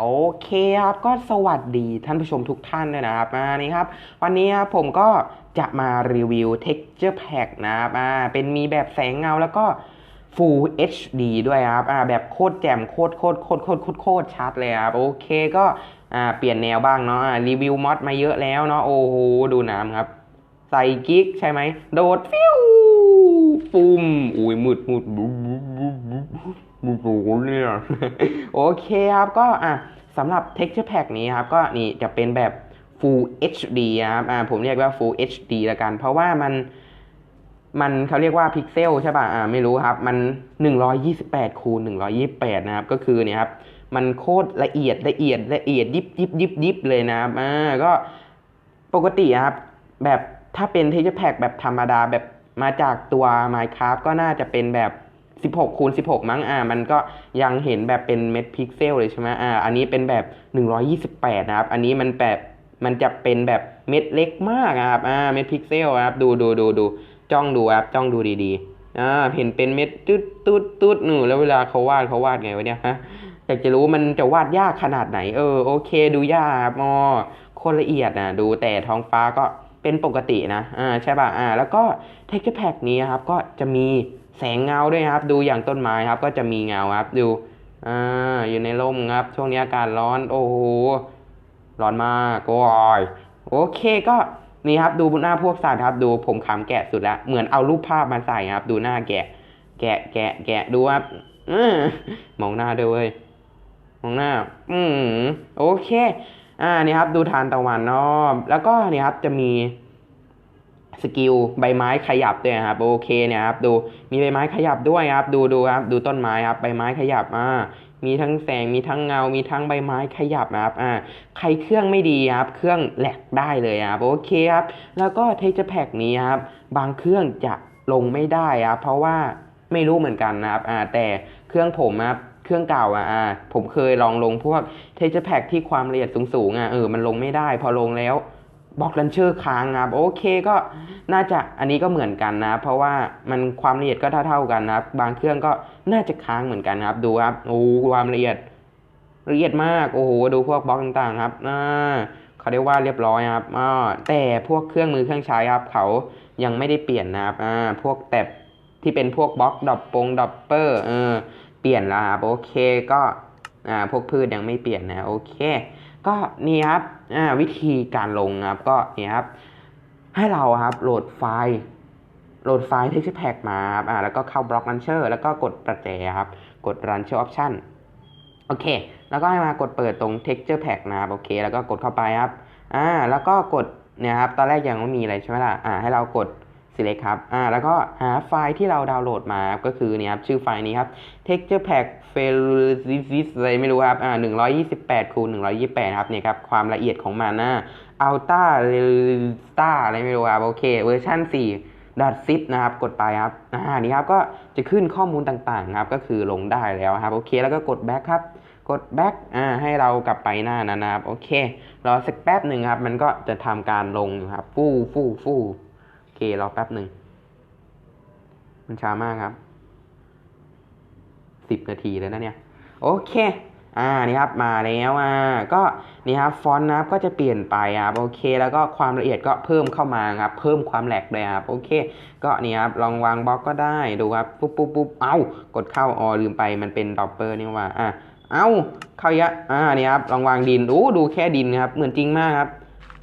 โอเคครับก็สวัสดีท่านผู้ชมทุกท่านด้วยนะครับมานี่ครับ วันนี้ครับผมก็จะมารีวิว Texture Pack นะครับอ่าเป็นมีแบบแสงเงาแล้วก็ Full HD ด้วยครับอ่าแบบโคตรแจ่มโคตรโคตรโคตรโคตรโคตรโคตรชัดเลยครับโอเคก็อ่าเปลี่ยนแนวบ้างเนาะรีวิวมอดมาเยอะแล้วเนาะโอ้โหดูน้ำครับ ใส่กิ๊กใช่ไหมโดดฟิว ปุ่มอุ้ยมืดมืดบุ๊บบุ๊บบุ๊บบุ๊บบุ๊บบุ๊บเนี่ยโอเคครับก็อะสำหรับ texture pack นี้ครับ ก็นี่จะเป็นแบบ full HD ครับอ่าผมเรียกว่า full HD ละกัน เพราะว่ามันมันเขาเรียกว่าพิกเซลใช่ป่ะอ่าไม่รู้ครับ มัน 128คูณ128 นะครับ ก็คือเนี่ยครับ มันโคตรละเอียดละเอียดละเอียดยิบยิบยิบยิบเลยนะครับอ่าก็ปกติครับ แบบถ้าเป็น texture pack แบบธรรมดาแบบ มาจากตัว Minecraft ก็น่าจะเป็นแบบ 16คูณ16 มั้งอ่า มันก็ยังเห็นแบบเป็นเม็ดพิกเซลเลยใช่ไหมอ่า อันนี้เป็นแบบ 128 นะครับ อันนี้มันแบบมันจะเป็นแบบเม็ดเล็กมากครับ อ่า เม็ดพิกเซลครับ ดูดูดูดู จ้องดูครับ จ้องดูดีๆ อ่า เห็นเป็นเม็ดตุ๊ดตุ๊ดตุ๊ดหนูแล้วเวลาเขาวาดเขาวาดไงวะเนี่ยฮะ อยากจะรู้มันจะวาดยากขนาดไหน เออ โอเค ดูยากครับอ๋อโคนละเอียดนะดูแต่ท้องฟ้าก็ เป็นปกตินะอ่าใช่ป่ะอ่าแล้วก็ texture pack นี้ครับก็จะมีแสงเงาด้วยครับ ดูอย่างต้นไม้ครับ ก็จะมีเงาครับดูอ่าอยู่ในร่มครับ ช่วงนี้อากาศร้อนโอ้โหร้อนมากโอ้ยโอเคก็นี่ครับดูหน้าพวกสัตว์ครับ ดูผมขำแกะสุดละเหมือนเอารูปภาพมาใส่ครับ ดูหน้าแกะ แกะแกะแกะดูครับอมมองหน้าด้วยเว้ยมองหน้า อืมโอเค อ่านี่ครับดูทานตะวันเนาะแล้วก็นี่ครับจะมีสกิลใบไม้ขยับด้วยครับโอเคเนี่ยครับดูมีใบไม้ขยับด้วยครับ ดูดูครับ ดูต้นไม้ครับใบไม้ขยับอ่ามีทั้งแสงมีทั้งเงา มีทั้งใบไม้ขยับนะครับอ่าใครเครื่องไม่ดีครับ เครื่องแหลกได้เลยครับโอเคครับ แล้วก็เท x t แพกนี้ครับ บางเครื่องจะลงไม่ได้ครับเพราะว่าไม่รู้เหมือนกันนะครับอ่าแต่เครื่องผมครับ เครื่องเก่าอะอ่าผมเคยลองลงพวกเท x t แพ็กที่ความละเอียดสูงๆอะเออมันลงไม่ได้ พอลงแล้วบล็อกลันเชอร์ค้างครับโอเคก็น่าจะอันนี้ก็เหมือนกันนะ เพราะว่ามันความละเอียดก็เท่าๆกันนะบางเครื่องก็น่าจะค้างเหมือนกันครับ ดูครับโอ้ความละเอียดละเอียดมากโอ้โหดูพวกบล็อกต่างๆครับอ่าเขาเรียกว่าเรียบร้อยครับอ่าแต่พวกเครื่องมือเครื่องใช้ครับ เขายังไม่ได้เปลี่ยนนะครับอ่าพวกแต่ที่เป็นพวกบล็อกดอปปงดอปเปอร์เออ เปลี่ยนแล้วครับโอเคก็อ่าพวกพืชยังไม่เปลี่ยนนะโอเค ก็นี่ครับอ่าวิธีการลงครับก็นี่ครับ ให้เราครับโหลดไฟล์โหลดไฟล์ texture pack มาครับอ่าแล้วก็เข้าบล็อก launcher แล้วก็กดประแจครับ กด launcher option โอเค แล้วก็ให้มากดเปิดตรง texture pack นะครับโอเค แล้วก็กดเข้าไปครับอ่าแล้วก็กดเนี่ยครับตอนแรกยังไม่มีอะไรใช่ไหมล่ะอ่าให้เรากด select ครับอ่าแล้วก็หาไฟล์ที่เราดาวน์โหลดมาครับก็คือเนี่ยครับชื่อไฟล์นี้ครับ texture pack f a i l i s อะไรไม่รู้ครับอ่า128คูณ128ครับเนี่ยครับความละเอียดของมันนะ Ultra r e a l t a อะไรไม่รู้ครับโอเคเวอร์ชัน4 dot zip นะครับกดไปครับอ่านี่ครับก็จะขึ้นข้อมูลต่างๆครับก็คือลงได้แล้วครับโอเคแล้วก็กด back ครับกด back อ่าให้เรากลับไปหน้านั้นนะครับโอเครอสักแป๊บหนึ่งครับ มันก็จะทำการลงอยู่ครับฟู่ฟู่ฟู่ เครอแป๊บหนึ่ง มันช้ามากครับสิบนาทีแล้วนะเนี่ย โอเค อ่านี่ครับมาแล้วอ่าก็นี่ครับฟอนต์นะครับก็จะเปลี่ยนไปครับโอเค แล้วก็ความละเอียดก็เพิ่มเข้ามาครับ เพิ่มความแหลกเลยครับโอเค ก็นี่ครับลองวางบล็อกก็ได้ดูครับปุ๊บปุ๊บปุ๊บเอากดเข้าอ๋อลืมไปมันเป็นดอปเปอร์นี่ว่าอะเอาเข้าเยอะอ่านี่ครับลองวางดินโอ้ดูแค่ดินครับเหมือนจริงมากครับ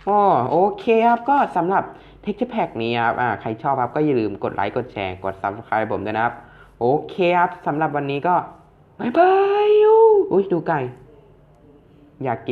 อ๋อโอเคครับก็สำหรับ texture pack นี้ครับใครชอบครับก็อย่าลืมกดไลค์กดแชร์กด subscribe ผมด้วยนะครับ โอเคครับสำหรับวันนี้ก็บายบายยูอุ้ยดูไก่อยากกิน